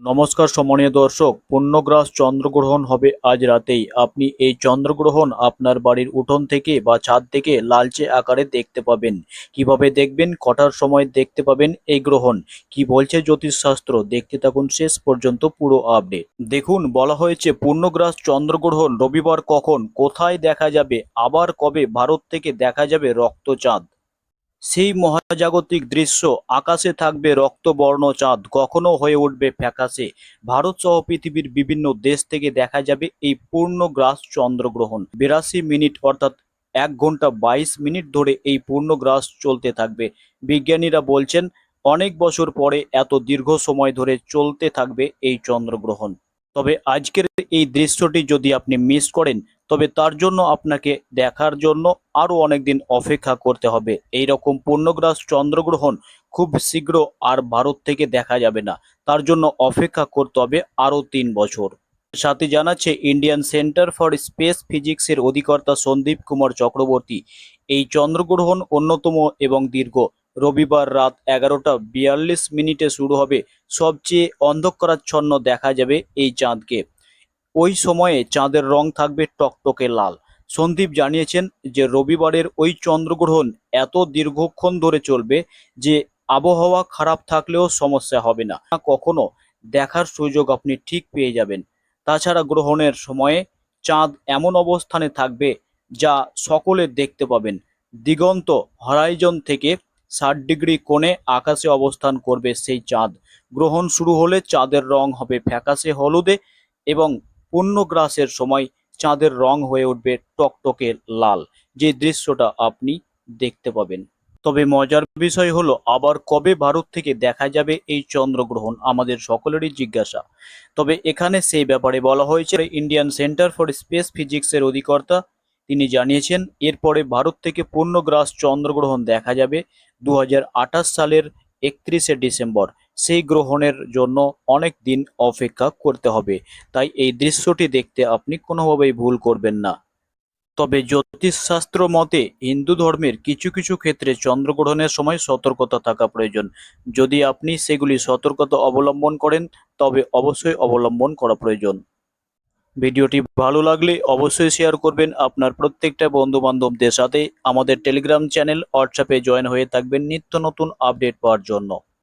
নমস্কার সমনীয় দর্শক পূর্ণগ্রাস চন্দ্রগ্রহণ হবে আজ রাতেই। আপনি এই চন্দ্রগ্রহণ আপনার বাড়ির উঠোন থেকে বা ছাদ থেকে লালচে আকারে দেখতে পাবেন। কীভাবে দেখবেন, কটার সময় দেখতে পাবেন এই গ্রহণ? কি বলছে জ্যোতিষশাস্ত্র? দেখতে থাকুন শেষ পর্যন্ত পুরো আপডেট। দেখুন, বলা হয়েছে পূর্ণগ্রাস চন্দ্রগ্রহণ রবিবার কখন, কোথায় দেখা যাবে, আবার কবে ভারত থেকে দেখা যাবে রক্তচাঁদ? সেই মহাজাগতিক দৃশ্য আকাশে থাকবে রক্তবর্ণ চাঁদ, কখনো হয়ে উঠবে ফ্যাকাশে। ভারত সহ পৃথিবীর বিভিন্ন দেশ থেকে দেখা যাবে এই পূর্ণগ্রাস চন্দ্রগ্রহণ। বিরাশি মিনিট অর্থাৎ এক ঘণ্টা বাইশ মিনিট ধরে এই পূর্ণগ্রাস চলতে থাকবে। বিজ্ঞানীরা বলছেন, অনেক বছর পরে এত দীর্ঘ সময় ধরে চলতে থাকবে এই চন্দ্রগ্রহণ। তবে আজকের এই দৃশ্যটি যদি আপনি মিস করেন তবে তার জন্য আপনাকে দেখার জন্য আরও অনেক দিন অপেক্ষা করতে হবে। এই রকম পূর্ণগ্রাস চন্দ্রগ্রহণ খুব শীঘ্র আর ভারত থেকে দেখা যাবে না। তার জন্য অপেক্ষা করতে হবে আরও তিন বছর। সাথে জানাচ্ছে ইন্ডিয়ান সেন্টার ফর স্পেস ফিজিক্সের অধিকর্তা সন্দীপ কুমার চক্রবর্তী, এই চন্দ্রগ্রহণ অন্যতম এবং দীর্ঘ। রবিবার রাত এগারোটা বিয়াল্লিশ মিনিটে শুরু হবে। সবচেয়ে অন্ধকারাচ্ছন্ন দেখা যাবে এই চাঁদকে। ওই সময়ে চাঁদের রং থাকবে টকটকে লাল। সন্দীপ জানিয়েছেন যে, রবিবারের ওই চন্দ্রগ্রহণ এত দীর্ঘক্ষণ ধরে চলবে যে, আবহাওয়া খারাপ থাকলেও সমস্যা হবে না। কখনো দেখার সুযোগ আপনি ঠিক পেয়ে যাবেন। তাছাড়া গ্রহণের সময়ে চাঁদ এমন অবস্থানে থাকবে যা সকলে দেখতে পাবেন। দিগন্ত হরাইজন থেকে ষাট ডিগ্রি কোণে আকাশে অবস্থান করবে সেই চাঁদ। গ্রহণ শুরু হলে চাঁদের রং হবে ফ্যাকাশে হলুদে এবং পূর্ণগ্রাসের সময় চাঁদের রং হয়ে উঠবে টকটকে লাল। যে দৃশ্যটা আপনি দেখতে পাবেন। তবে মজার বিষয় হলো, আবার কবে ভারত থেকে দেখা যাবে এই চন্দ্রগ্রহণ? আমাদের সকলেরই জিজ্ঞাসা। তবে এখানে সেই ব্যাপারে বলা হয়েছে, ইন্ডিয়ান সেন্টার ফর স্পেস ফিজিক্সের অধিকর্তা তিনি জানিয়েছেন, এরপরে ভারত থেকে পূর্ণগ্রাস চন্দ্রগ্রহণ দেখা যাবে দু হাজার আঠাশ সালের একত্রিশে ডিসেম্বর। সেই গ্রহণের জন্য অনেক দিন অপেক্ষা করতে হবে। তাই এই দৃশ্যটি দেখতে আপনি কোনোভাবেই ভুল করবেন না। তবে জ্যোতিষশাস্ত্র মতে হিন্দু ধর্মের কিছু কিছু ক্ষেত্রে চন্দ্রগ্রহণের সময় সতর্কতা থাকা প্রয়োজন। যদি আপনি সেগুলি সতর্কতা অবলম্বন করেন, তবে অবশ্যই অবলম্বন করা প্রয়োজন। ভিডিওটি ভালো লাগলে অবশ্যই শেয়ার করবেন আপনার প্রত্যেকটা বন্ধু বান্ধবদের সাথে। আমাদের টেলিগ্রাম চ্যানেল হোয়াটসঅ্যাপে জয়েন হয়ে থাকবেন নিত্য নতুন আপডেট পাওয়ার জন্য।